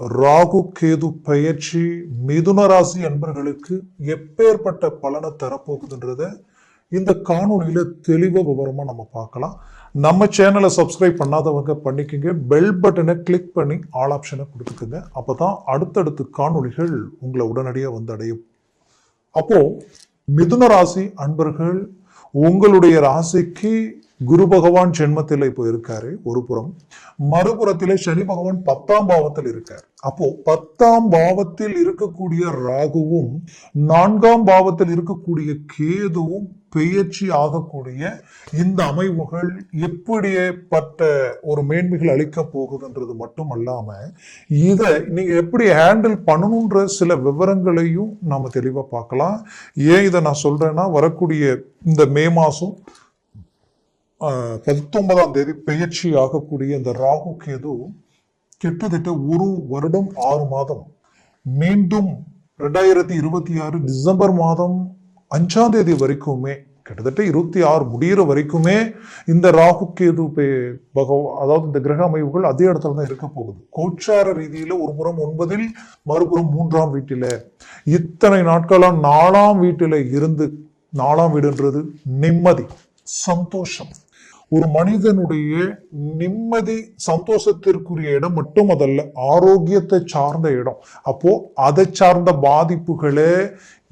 ராகு கேது பயிற்சி மிதுன ராசி அன்பர்களுக்கு எப்பேற்பட்ட பலனை தரப்போகுதுன்றத இந்த காணொலியில தெளிவா விவரமா நம்ம பார்க்கலாம். நம்ம சேனலை சப்ஸ்கிரைப் பண்ணாதவங்க பண்ணிக்கோங்க. பெல் பட்டனை கிளிக் பண்ணி ஆல் ஆப்ஷனை கொடுத்துக்குங்க. அப்பதான் அடுத்தடுத்து காணொளிகள் உங்களை உடனடியாக வந்து அடையும். அப்போ மிதுன ராசி அன்பர்கள் உங்களுடைய ராசிக்கு குரு பகவான் ஜென்மத்தில் இப்போ இருக்காரு ஒரு புறம். மறுபுறத்திலே சனி பகவான் பத்தாம் பாவத்தில் இருக்கார். அப்போ பத்தாம் பாவத்தில் இருக்கக்கூடிய ராகுவும் நான்காம் பாவத்தில் இருக்கக்கூடிய கேதுவும் பெயர்ச்சி ஆகக்கூடிய இந்த அமைவுகள் எப்படிப்பட்ட ஒரு மேன்மைகள் அளிக்க போகுதுன்றது மட்டும் அல்லாம இதை நீங்க எப்படி ஹேண்டில் பண்ணணுன்ற சில விவரங்களையும் நாம தெளிவா பார்க்கலாம். ஏன் இதை நான் சொல்றேன்னா வரக்கூடிய இந்த மே மாசம் பத்தொன்பதாம் தேதி பெயர்ச்சி ஆகக்கூடிய இந்த ராகு கேது கிட்டத்தட்ட ஒரு வருடம் ஆறு மாதம். மீண்டும் ரெண்டாயிரத்தி இருபத்தி ஆறு டிசம்பர் மாதம் அஞ்சாம் தேதி வரைக்குமே கிட்டத்தட்ட இருபத்தி ஆறு முடியிற வரைக்குமே இந்த ராகு கேது பே- பகவ அதாவது இந்த கிரக அமைவுகள் அதே இடத்துல தான் இருக்க போகுது. கோச்சார ரீதியில் ஒரு புறம் ஒன்பதில் மறுபுறம் மூன்றாம் வீட்டில். இத்தனை நாட்களாக நாலாம் வீட்டில் இருந்து நாலாம் வீடுன்றது நிம்மதி சந்தோஷம். ஒரு மனிதனுடைய நிம்மதி சந்தோஷத்திற்குரிய இடம் மட்டும் அதல்ல ஆரோக்கியத்தை சார்ந்த இடம். அப்போ அதை சார்ந்த பாதிப்புகளே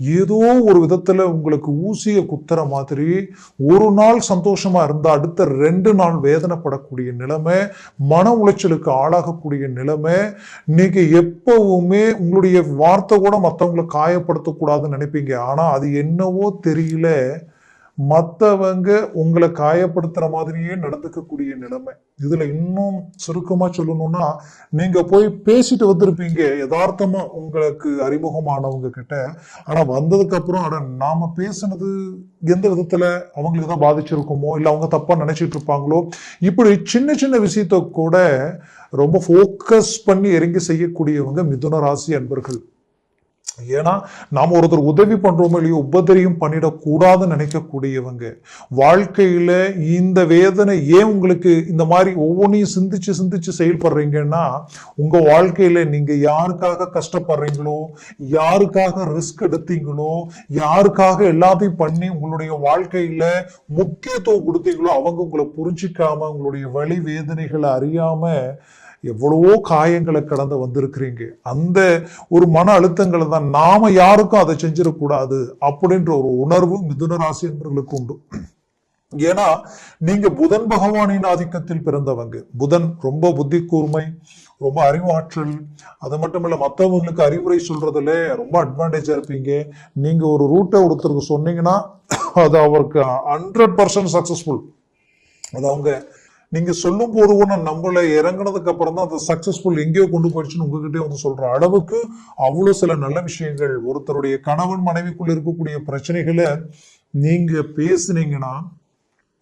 ஏதோ ஒரு விதத்துல உங்களுக்கு ஊசிய குத்துற மாதிரி ஒரு நாள் சந்தோஷமா இருந்தா அடுத்த ரெண்டு நாள் வேதனைப்படக்கூடிய நிலைமை மன உளைச்சலுக்கு ஆளாகக்கூடிய நிலைமை நீங்க எப்பவுமே உங்களுடைய வார்த்தை கூட மற்றவங்களை காயப்படுத்தக்கூடாதுன்னு நினைப்பீங்க. ஆனா அது என்னவோ தெரியல. மற்றவங்க உங்களை காயப்படுத்துற மாதிரியே நடந்துக்கக்கூடிய நிலைமை. இதுல இன்னும் சுருக்கமா சொல்லணும்னா நீங்க போய் பேசிட்டு வந்திருப்பீங்க யதார்த்தமா உங்களுக்கு அறிமுகமானவங்க கிட்ட. ஆனா வந்ததுக்கு அப்புறம் அட நாம பேசுனது எந்த விதத்துல அவங்களுக்கு தான் பாதிச்சிருக்குமோ இல்லை அவங்க தப்பா நினைச்சிட்டு இருப்பாங்களோ இப்படி சின்ன சின்ன விஷயத்த கூட ரொம்ப ஃபோக்கஸ் பண்ணி இறங்கி செய்யக்கூடியவங்க மிதுன ராசி அன்பர்கள். ஏன்னா நாம் ஒருத்தர் உதவி பண்ணுறோமோ இல்லையோ உபதரியும் பண்ணிடக்கூடாதுன்னு நினைக்கக்கூடியவங்க. வாழ்க்கையில் இந்த வேதனை ஏன் உங்களுக்கு இந்த மாதிரி ஒவ்வொன்றையும் சிந்திச்சு சிந்திச்சு செயல்படுறீங்கன்னா உங்கள் வாழ்க்கையில் நீங்கள் யாருக்காக கஷ்டப்படுறீங்களோ யாருக்காக ரிஸ்க் எடுத்தீங்களோ யாருக்காக எல்லாத்தையும் பண்ணி உங்களுடைய வாழ்க்கையில் முக்கியத்துவம் கொடுத்தீங்களோ அவங்க உங்களை புரிஞ்சிக்காம உங்களுடைய வழி வேதனைகளை அறியாமல் எவ்வளவோ காயங்களை கடந்து வந்திருக்கிறீங்க. அந்த ஒரு மன அழுத்தங்களை தான் நாம யாருக்கும் அதை செஞ்சிடக்கூடாது அப்படின்ற ஒரு உணர்வு மிதுன ராசி உண்டு. ஏன்னா நீங்க புதன் பகவானின் ஆதிக்கத்தில் பிறந்தவங்க. புதன் ரொம்ப புத்தி கூர்மை ரொம்ப அறிவாற்றல் அது மட்டும் இல்லை மற்றவங்களுக்கு அறிவுரை சொல்றதுல ரொம்ப அட்வான்டேஜா இருப்பீங்க. நீங்க ஒரு ரூட்டை ஒருத்தருக்கு சொன்னீங்கன்னா அது அவருக்கு ஹண்ட்ரட் பர்சன்ட் சக்சஸ்ஃபுல் அது அவங்க நீங்க சொல்லும் போது கூட நம்மள இறங்கினதுக்கு அப்புறம் தான் அது சக்சஸ்ஃபுல் எங்கேயோ கொண்டு போயிடுச்சுன்னு உங்ககிட்டே வந்து சொல்ற அளவுக்கு அவ்வளவு சில நல்ல விஷயங்கள் ஒருத்தருடைய கணவன் மனைவிக்குள்ள இருக்கக்கூடிய பிரச்சனைகளை நீங்க பேசுனீங்கன்னா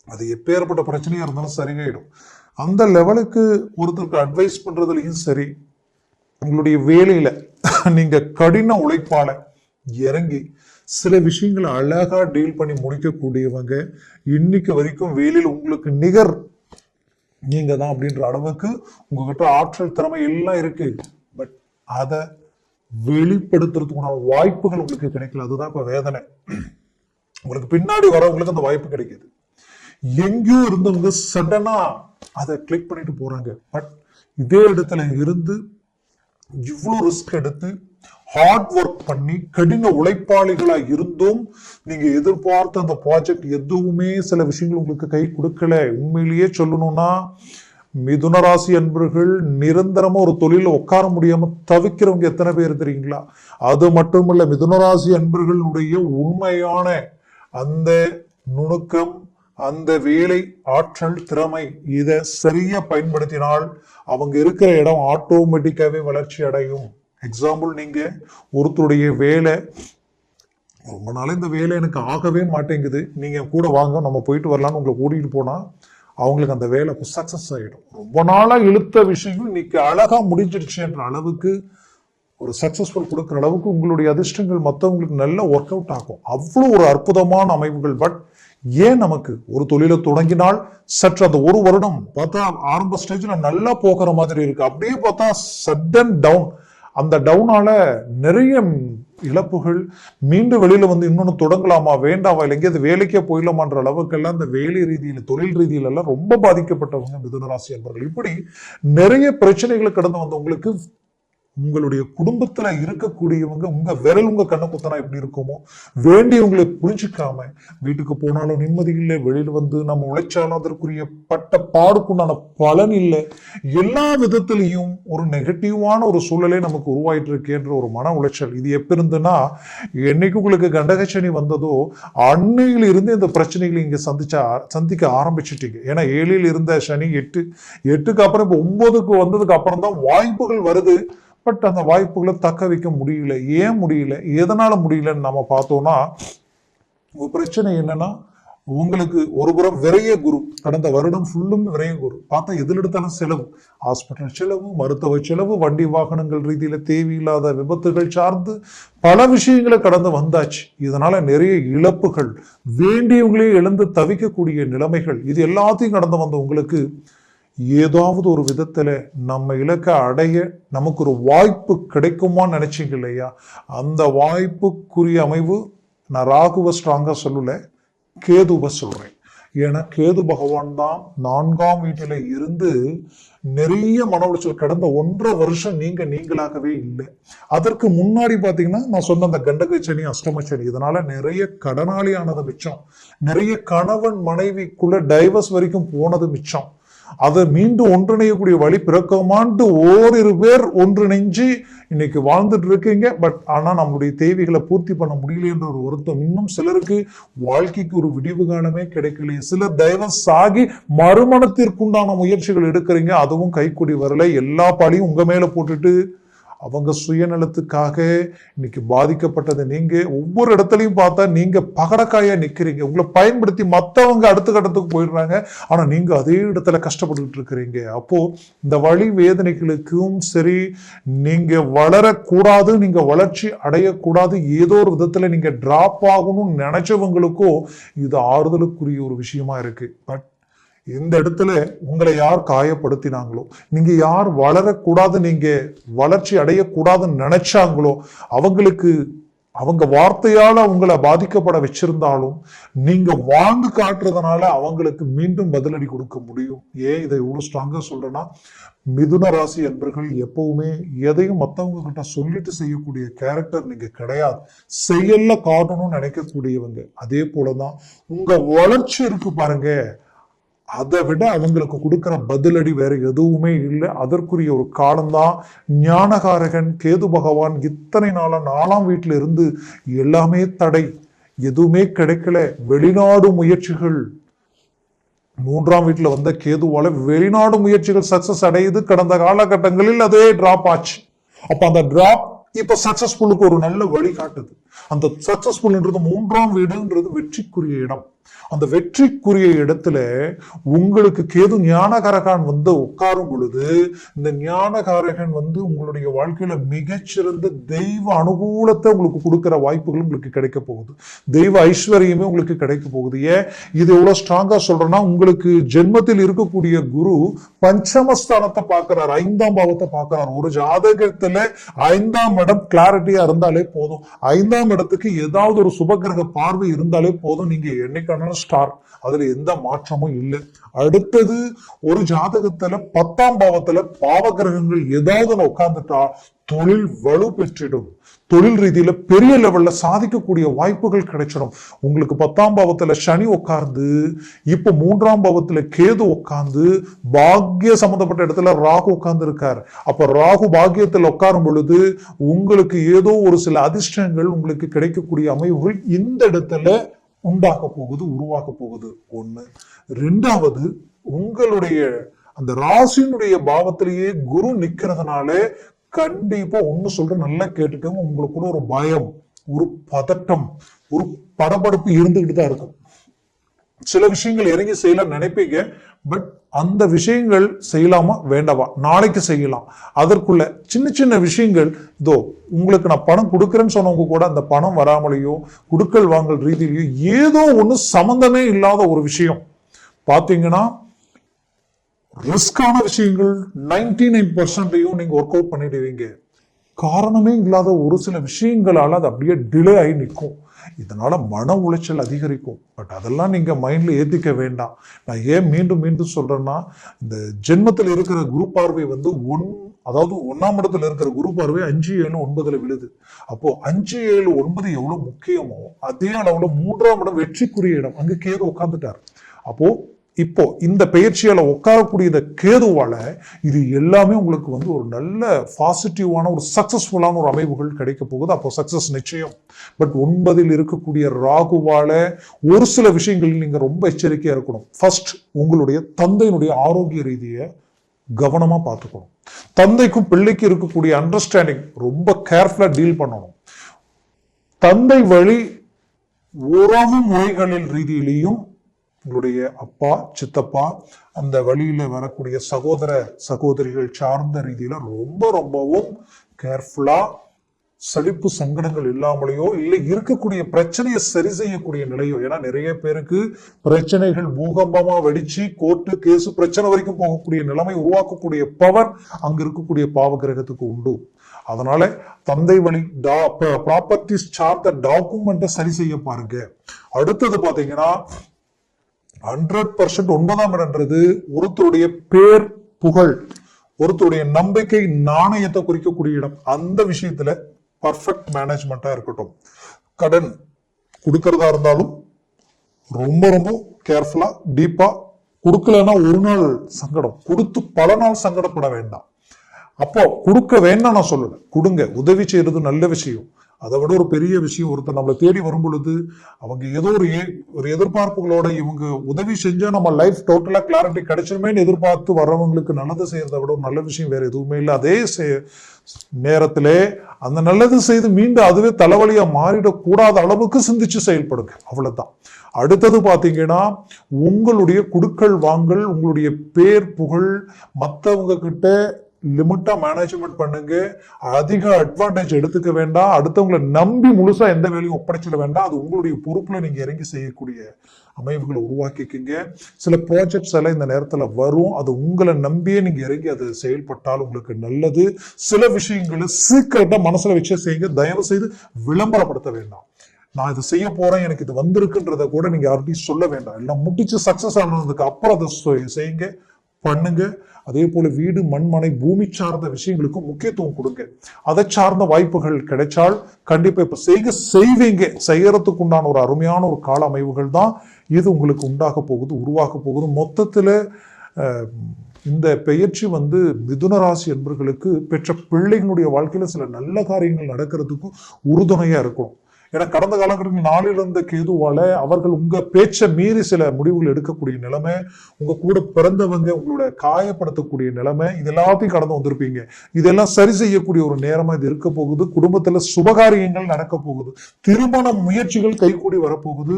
அது எப்பேற்பட்ட பிரச்சனையா இருந்தாலும் சரியாயிடும். அந்த லெவலுக்கு ஒருத்தருக்கு அட்வைஸ் பண்றதுலயும் சரி உங்களுடைய வேலையில நீங்க கடின உழைப்பால இறங்கி சில விஷயங்களை அழகா டீல் பண்ணி முடிக்கக்கூடியவங்க இன்னைக்கு வரைக்கும் வேலையில் உங்களுக்கு நிகர் நீங்க தான் அப்படின்ற அளவுக்கு உங்ககிட்ட ஆற்றல் திறமை எல்லாம் இருக்கு. பட் அதை வெளிப்படுத்துறதுக்கான வாய்ப்புகள் உங்களுக்கு கிடைக்கல. அதுதான் இப்போ வேதனை. உங்களுக்கு பின்னாடி வரவங்களுக்கு அந்த வாய்ப்பு கிடைக்குது. எங்கேயோ இருந்தவங்க சடனா அதை கிளிக் பண்ணிட்டு போறாங்க. பட் இதே இடத்துல இருந்து இவ்வளோ ரிஸ்க் எடுத்து ஹார்ட் ஒர்க் பண்ணி கடின உழைப்பாளிகளா இருந்தும் நீங்க எதிர்பார்த்த அந்த ப்ராஜெக்ட் எதுவுமே சில விஷயங்கள் உங்களுக்கு கை கொடுக்கல. உண்மையிலேயே சொல்லணும்னா மிதுனராசி அன்பர்கள் நிரந்தரமா ஒரு தொழில உட்கார முடியாம தவிக்கிறவங்க எத்தனை பேர் தெரியுங்களா? அது மட்டுமல்ல மிதுனராசி அன்பர்களுடைய உண்மையான அந்த நுணுக்கம் அந்த வேலை ஆற்றல் திறமை இதை சரியா பயன்படுத்தினால் அவங்க இருக்கிற இடம் ஆட்டோமேட்டிக்காவே வளர்ச்சி அடையும். எக்ஸாம்பிள் நீங்கள் ஒருத்தருடைய வேலை ரொம்ப நாள் இந்த வேலை எனக்கு ஆகவே மாட்டேங்குது. நீங்கள் கூட வாங்க நம்ம போயிட்டு வரலாம்னு உங்களை கூட்டிகிட்டு போனால் அவங்களுக்கு அந்த வேலை சக்ஸஸ் ஆகிடும் ரொம்ப நாளாக இழுத்த விஷயம் இன்னைக்கு அழகாக முடிஞ்சிடுச்சுன்ற அளவுக்கு ஒரு சக்ஸஸ்ஃபுல் கொடுக்குற அளவுக்கு உங்களுடைய அதிர்ஷ்டங்கள் மற்றவங்களுக்கு நல்ல ஒர்க் அவுட் ஆகும். அவ்வளோ ஒரு அற்புதமான அமைப்புகள் பட் ஏன் நமக்கு ஒரு தொழிலை தொடங்கினால் சற்று அந்த ஒரு வருடம் பார்த்தா ஆரம்ப ஸ்டேஜில் நல்லா போகிற மாதிரி இருக்கு. அப்படியே பார்த்தா சடன் டவுன் அந்த டவுனால நிறைய இழப்புகள். மீண்டும் வெளியில வந்து இன்னொன்னு தொடங்கலாமா வேண்டாமா இல்லை எங்கேயாவது வேலைக்கே போயிடலாமான்ற அளவுக்கெல்லாம் இந்த வேலை ரீதியில் தொழில் ரீதியில எல்லாம் ரொம்ப பாதிக்கப்பட்டவங்க மிதுனராசி இப்படி நிறைய பிரச்சனைகளை கடந்து வந்தவங்களுக்கு உங்களுடைய குடும்பத்துல இருக்கக்கூடியவங்க உங்க விரல் உங்க கண்ணை குத்தனா எப்படி இருக்குமோ வேண்டியவங்களை புரிஞ்சுக்காம வீட்டுக்கு போனாலும் நிம்மதி இல்லை வெளியில வந்து நம்ம உழைச்சாலும் அதற்குரிய பட்ட பாடுக்குண்டான பலன் இல்லை. எல்லா விதத்திலையும் ஒரு நெகட்டிவான ஒரு சூழலே நமக்கு உருவாயிட்டு இருக்கேன்ற ஒரு மன உளைச்சல். இது எப்ப இருந்துன்னா என்னைக்கு உங்களுக்கு கண்டகச்சனி வந்ததோ அன்னையில இருந்து இந்த பிரச்சனைகளை இங்க சந்திச்சா சந்திக்க ஆரம்பிச்சிட்டீங்க. ஏன்னா ஏழில் இருந்த சனி எட்டு எட்டுக்கு அப்புறம் இப்போ ஒன்பதுக்கு வந்ததுக்கு அப்புறம் தான் வாய்ப்புகள் வருது. பட் அந்த வாய்ப்புகளை தக்க வைக்க முடியல. ஏன் முடியல? எதனால் முடியலன்னு நம்ம பார்த்தோம்னா ஒரு பிரச்சனை என்னன்னா உங்களுக்கு ஒரு புறம் விரைய குரு. கடந்த வருடம் ஃபுல்லும் விரைய குரு. பார்த்தா எதில் எடுத்தாலும் செலவு. ஹாஸ்பிட்டல் செலவு மருத்துவ செலவு வண்டி வாகனங்கள் ரீதியில் தேவையில்லாத விபத்துகள் சார்ந்து பல விஷயங்களை கடந்து வந்தாச்சு. இதனால நிறைய இழப்புகள் வேண்டியவங்களே எழுந்து தவிக்கக்கூடிய நிலைமைகள் இது எல்லாத்தையும் கடந்து வந்த உங்களுக்கு ஏதாவது ஒரு விதத்தில் நம்ம இலக்கை அடைய நமக்கு ஒரு வாய்ப்பு கிடைக்குமான்னு நினைச்சீங்க இல்லையா? அந்த வாய்ப்புக்குரிய அமைவு நான் ராகுவ ஸ்ட்ராங்காக சொல்லலை கேதுவை சொல்கிறேன் ஏன்னா கேது பகவான் தான் நான்காம் வீட்டில் இருந்து நிறைய மன உளைச்சல் கடந்த ஒன்றரை வருஷம் நீங்க நீங்களாகவே இல்லை. அதற்கு முன்னாடி பார்த்தீங்கன்னா நான் சொன்ன அந்த கண்டகச்சனி சனி அஷ்டம சனி இதனால நிறைய கடனாளியானது மிச்சம். நிறைய கணவன் மனைவிக்குள்ள டைவர்ஸ் வரைக்கும் போனது மிச்சம். அதை மீண்டும் ஒன்றிணையக்கூடிய வழி பிறக்கமாண்டு ஓரிரு பேர் ஒன்றிணைஞ்சு இன்னைக்கு வாழ்ந்துட்டு இருக்கீங்க. பட் ஆனா நம்மளுடைய தேவைகளை பூர்த்தி பண்ண முடியலன்ற ஒரு வருத்தம் இன்னும் சிலருக்கு வாழ்க்கைக்கு ஒரு விடிவு காலமே கிடைக்கலையே. சிலர் தயவம் சாகி மறுமணத்திற்குண்டான முயற்சிகள் எடுக்கிறீங்க. அதுவும் கைக்குடி வரல. எல்லா பழியும் உங்க மேல போட்டுட்டு அவங்க சுயநலத்துக்காக இன்னைக்கு பாதிக்கப்பட்டது நீங்கள் ஒவ்வொரு இடத்துலையும் பார்த்தா நீங்கள் பகடக்காயாக நிற்கிறீங்க உங்களை பயன்படுத்தி மற்றவங்க அடுத்த கட்டத்துக்கு போயிடுறாங்க. ஆனால் நீங்கள் அதே இடத்துல கஷ்டப்பட்டுட்டு இருக்கிறீங்க. அப்போது இந்த வழி வேதனைகளுக்கும் சரி நீங்கள் வளரக்கூடாது நீங்கள் வளர்ச்சி அடையக்கூடாது ஏதோ ஒரு விதத்தில் நீங்கள் ட்ராப் ஆகணும்னு நினச்சவங்களுக்கோ இது ஆறுதலுக்குரிய ஒரு விஷயமா இருக்குது பட் இந்த இடத்துல உங்களை யார் காயப்படுத்தினாங்களோ நீங்க யார் வளரக்கூடாது நீங்க வளர்ச்சி அடையக்கூடாதுன்னு நினைச்சாங்களோ அவங்களுக்கு அவங்க வார்த்தையால் அவங்கள பாதிக்கப்பட வச்சிருந்தாலும் நீங்க வாழ்ந்து காட்டுறதுனால அவங்களுக்கு மீண்டும் பதிலடி கொடுக்க முடியும். ஏன் இதை இவ்வளோ ஸ்ட்ராங்காக சொல்றேன்னா மிதுன ராசி என்பர்கள் எப்பவுமே எதையும் மற்றவங்க கிட்ட சொல்லிட்டு செய்யக்கூடிய கேரக்டர் நீங்க கிடையாது. செயல்ல காட்டணும்னு நினைக்கக்கூடியவங்க. அதே போலதான் உங்க வளர்ச்சி இருக்கு பாருங்க. அதை விட அவங்களுக்கு கொடுக்குற பதிலடி வேற எதுவுமே இல்லை. அதற்குரிய ஒரு காலம்தான். ஞானகாரகன் கேது பகவான் இத்தனை நாளாக நாலாம் வீட்டில் இருந்து எல்லாமே தடை. எதுவுமே கிடைக்கல. வெளிநாடு முயற்சிகள். மூன்றாம் வீட்டில் வந்த கேதுவால வெளிநாடு முயற்சிகள் சக்சஸ் அடையுது. கடந்த காலகட்டங்களில் அதே டிராப் ஆச்சு. அப்போ அந்த டிராப் இப்போ சக்சஸ்ஃபுல்லுக்கு ஒரு நல்ல வழி காட்டுது அந்த சக்சஸ்ஃபுல்ன்றது மூன்றாம் வீடுன்றது வெற்றிக்குரிய இடம். அந்த வெற்றிக்குரிய இடத்துல உங்களுக்கு கேது ஞானகாரகன் வந்து உட்காரும் பொழுது இந்த ஞானகாரகன் வந்து உங்களுடைய வாழ்க்கையில மிகச்சிறந்த தெய்வ அனுகூலத்தை உங்களுக்கு கொடுக்கிற வாய்ப்புகள் உங்களுக்கு கிடைக்க போகுது. தெய்வ ஐஸ்வர்யமே உங்களுக்கு கிடைக்க போகுது. ஏன்? இது எவ்வளவு ஸ்ட்ராங்கா சொல்றேன்னா உங்களுக்கு ஜென்மத்தில் இருக்கக்கூடிய குரு பஞ்சமஸ்தானத்தை பார்க்கிறார் ஐந்தாம் பாவத்தை பார்க்கிறார். ஒரு ஜாதகத்துல ஐந்தாம் இடம் கிளாரிட்டியா இருந்தாலே போதும். ஐந்தாம் இடத்துக்கு ஏதாவது ஒரு சுபகிரக பார்வை இருந்தாலே போதும். நீங்க என்னைக்கானாலும் ஸ்டார் அதுல எந்த மாற்றமும் இல்லை. அடுத்தது ஒரு ஜாதகத்துல பத்தாம் பாவத்துல பாவ கிரகங்கள் ஏதாவது உட்கார்ந்துட்டா தொழில் வலு பெற்றிடும். தொழில் ரீதியில பெரிய லெவல்ல சாதிக்கக்கூடிய வாய்ப்புகள் கிடைச்சிடும். உங்களுக்கு பத்தாம் பாவத்துல சனி உட்கார்ந்து இப்ப மூன்றாம் பாவத்துல கேது உட்கார்ந்து பாக்கிய சம்பந்தப்பட்ட இடத்துல ராகு உட்கார்ந்து இருக்கார் அப்ப ராகு பாக்கியத்தில் உட்காரும் பொழுது உங்களுக்கு ஏதோ ஒரு சில அதிர்ஷ்டங்கள் உங்களுக்கு கிடைக்கக்கூடிய அமைவுகள் இந்த இடத்துல உண்டாக போகுது உருவாக போகுது. ஒண்ணு. ரெண்டாவது உங்களுடைய அந்த ராசியினுடைய பாவத்திலேயே குரு நிக்கிறதுனால கண்டிப்பா ஒண்ணு சொல்றேன் நல்லா கேட்டுக்கோங்க. உங்களுக்குள்ள ஒரு பயம் ஒரு பதட்டம் ஒரு படபடப்பு இருந்துகிட்டு தான் இருக்கும். சில விஷயங்கள் இறங்கி செய்யலாம் நினைப்பீங்க பட் அந்த விஷயங்கள் செய்யலாமா வேண்டாமா? நாளைக்கு செய்யலாம். அதற்குள்ள சின்ன சின்ன விஷயங்கள் இதோ உங்களுக்கு நான் பணம் கொடுக்குறேன்னு சொன்னவங்க கூட அந்த பணம் வராமலேயோ குடுக்கல் வாங்கல் ரீதியிலையோ ஏதோ ஒன்று சம்மந்தமே இல்லாத ஒரு விஷயம். பார்த்தீங்கன்னா ரிஸ்கான விஷயங்கள் நைன்டி நைன் பர்சன்டையும் நீங்கள் ஒர்க் அவுட் பண்ணிடுவீங்க. காரணமே இல்லாத ஒரு சில விஷயங்களால் அது அப்படியே டிலே ஆகி நிற்கும். இதனால் மன உளைச்சல் அதிகரிக்கும். பட் அதெல்லாம் நீங்கள் மைண்டில் ஏற்றிக்க வேண்டாம். நான் ஏன் மீண்டும் மீண்டும் சொல்கிறேன்னா இந்த ஜென்மத்தில் இருக்கிற குரு பார்வை வந்து ஒன் அதாவது ஒன்றாம் இடத்துல இருக்கிற குரு பார்வை அஞ்சு ஏழு ஒன்பதில் விழுது. அப்போது அஞ்சு ஏழு ஒன்பது எவ்வளோ முக்கியமோ அதே அளவில் மூன்றாம் இடம் வெற்றிக்குரிய இடம். அங்கே கேது உட்காந்துட்டார் அப்போது இப்போ இந்த பயிற்சியால் உட்காரக்கூடிய கேதுவால் கேதுவால இது எல்லாமே உங்களுக்கு வந்து ஒரு நல்ல பாசிட்டிவான ஒரு சக்சஸ்ஃபுல்லான ஒரு அமைவுகள் கிடைக்க போகுது. அப்போ சக்சஸ் நிச்சயம். பட் ஒன்பதில் இருக்கக்கூடிய ராகுவால ஒரு சில விஷயங்களில் நீங்கள் ரொம்ப எச்சரிக்கையாக இருக்கணும். ஃபர்ஸ்ட் உங்களுடைய தந்தையினுடைய ஆரோக்கிய ரீதியை கவனமாக பார்த்துக்கணும். தந்தைக்கும் பிள்ளைக்கும் இருக்கக்கூடிய அண்டர்ஸ்டாண்டிங் ரொம்ப கேர்ஃபுல்லாக டீல் பண்ணணும். தந்தை வழி உறவு முறைகளின் ரீதியிலையும் உங்களுடைய அப்பா சித்தப்பா அந்த வழியில் வரக்கூடிய சகோதர சகோதரிகள் சார்ந்த ரீதியில் ரொம்ப ரொம்பவும் கேர்ஃபுல்லாக சலிப்பு சங்கடங்கள் இல்லாமலேயோ இல்லை இருக்கக்கூடிய பிரச்சனையை சரி செய்யக்கூடிய நிலையோ ஏன்னா நிறைய பேருக்கு பிரச்சனைகள் பூகம்பமா வெடிச்சு கோர்ட்டு கேஸு பிரச்சனை வரைக்கும் போகக்கூடிய நிலைமை உருவாக்கக்கூடிய பவர் அங்க இருக்கக்கூடிய பாவ கிரகத்துக்கு உண்டு. அதனால தந்தை வழி டா ப்ராப்பர்ட்டிஸ் சார்ந்த டாக்குமெண்ட்டை சரி செய்ய பாருங்க. அடுத்தது பாத்தீங்கன்னா ஹண்ட்ரட் பர்சன்ட் ஒன்பதாம் இடம்ன்றது ஒருத்தருடைய பேர் புகழ் ஒருத்தருடைய நம்பிக்கை நாணயத்தை குறிக்கக்கூடிய இடம். அந்த விஷயத்துல பர்ஃபெக்ட் மேனேஜ்மெண்ட்டா இருக்கட்டும். கடன் கொடுக்கறதா இருந்தாலும் ரொம்ப ரொம்ப கேர்ஃபுல்லா டீப்பா கொடுக்கலன்னா ஒரு நாள் சங்கடம். கொடுத்து பல நாள் சங்கடப்பட வேண்டாம். அப்போ கொடுக்க வேண்டாம் நான் சொல்லல. கொடுங்க. உதவி செய்யறது நல்ல விஷயம். அதை விட ஒரு பெரிய விஷயம் ஒருத்தர் நம்மளை தேடி வரும் பொழுது அவங்க ஏதோ ஒரு ஏ- ஒரு எதிர்பார்ப்புகளோட இவங்க உதவி செஞ்சா நம்ம லைஃப் டோட்டலாக கிளாரிட்டி கிடைச்சிருமே எதிர்பார்த்து வர்றவங்களுக்கு நல்லது செய்யறதை விட ஒரு நல்ல விஷயம் வேற எதுவுமே இல்லை. அதே செ- நேரத்திலே அந்த நல்லது செய்து மீண்டும் அதுவே தலைவலியா மாறிடக்கூடாத அளவுக்கு சிந்திச்சு செயல்படுங்க. அவ்வளவுதான். அடுத்தது பாத்தீங்கன்னா உங்களுடைய குடுக்கல் வாங்கல் உங்களுடைய பேர் புகழ் மற்றவங்க கிட்ட லிமிட்டா மேனேஜ்மெண்ட் பண்ணுங்க. அதிக அட்வான்டேஜ் எடுத்துக்க வேண்டாம். அடுத்தவங்களை நம்பி முழுசா எந்த வேலையும் ஒப்படைச்சிட வேண்டாம். அது உங்களுடைய பொறுப்புல நீங்க இறங்கி செய்யக்கூடிய அமைவுகளை உருவாக்கிக்கங்க. சில ப்ராஜெக்ட்ஸ் எல்லாம் இந்த நேரத்தில் வரும். அது உங்களை நம்பியே நீங்க இறங்கி அது செயல்பட்டால் உங்களுக்கு நல்லது. சில விஷயங்களை சீக்கிரட்டா மனசுல வச்சே செய்யுங்க. தயவு செய்து விளம்பரப்படுத்த வேண்டாம். நான் இது செய்ய போறேன். எனக்கு இது வந்திருக்குன்றத கூட நீங்க யார்கிட்டயும் சொல்ல வேண்டாம். இல்லை முடிச்சு சக்சஸ் ஆனதுக்கு அப்புறம் அதை செய்- செய்யுங்க. பண்ணுங்க. அதே போல வீடு மண்மனை பூமி சார்ந்த விஷயங்களுக்கும் முக்கியத்துவம் கொடுங்க. அதை சார்ந்த வாய்ப்புகள் கிடைச்சால் கண்டிப்பா இப்ப செய்க செய்வீங்க. செய்யறதுக்கு உண்டான ஒரு அருமையான ஒரு கால அமைவுகள் தான் இது உங்களுக்கு உண்டாக போகுது உருவாக போகுது. மொத்தத்துல இந்த பெயர்ச்சி வந்து மிதுன ராசி என்பர்களுக்கு பெற்ற பிள்ளைகளுடைய வாழ்க்கையில சில நல்ல காரியங்கள் நடக்கிறதுக்கும் உறுதுணையா இருக்கணும். ஏன்னா கடந்த காலகட்டத்தில் நாளில் இருந்த கேதுவால அவர்கள் உங்க பேச்சை மீறி சில முடிவுகள் எடுக்கக்கூடிய நிலைமை உங்க கூட பிறந்தவங்க உங்களோட காயப்படுத்தக்கூடிய நிலைமை இது எல்லாத்தையும் கடந்து வந்திருப்பீங்க. இதெல்லாம் சரி செய்யக்கூடிய ஒரு நேரமா இது இருக்க போகுது. குடும்பத்துல சுபகாரியங்கள் நடக்க போகுது. திருமண முயற்சிகள் கைகூடி வரப்போகுது.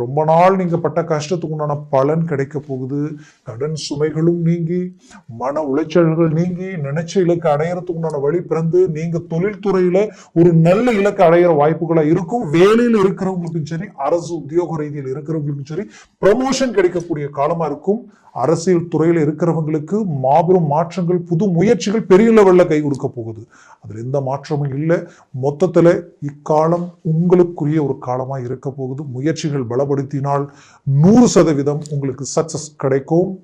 ரொம்ப நாள் நீங்க பட்ட கஷ்டத்துக்கு உண்டான பலன் கிடைக்க போகுது. கடன் சுமைகளும் நீங்கி மன உளைச்சல்கள் நீங்கி நினைச்ச இலக்கு அடையறதுக்கு உண்டான வழி பிறந்து நீங்க தொழில்துறையில ஒரு நல்ல இலக்கு அடையிற வாய்ப்புகளா இருக்கும் வேலையில் இருக்கிறவங்களுக்கும் சரி அரசு உத்தியோக ரீதியில் இருக்கிறவங்களுக்கும் சரி ப்ரமோஷன் கிடைக்கக்கூடிய காலமா இருக்கும். அரசியல் துறையில் இருக்கிறவங்களுக்கு மாபெரும் மாற்றங்கள் புது முயற்சிகள் பெரிய லெவலில் கை கொடுக்க போகுது. அதில் எந்த மாற்றமும் இல்லை. மொத்தத்தில் இக்காலம் உங்களுக்குரிய ஒரு காலமாக இருக்க போகுது. முயற்சிகள் பலப்படுத்தினால் நூறு சதவீதம் உங்களுக்கு சக்சஸ் கிடைக்கும்.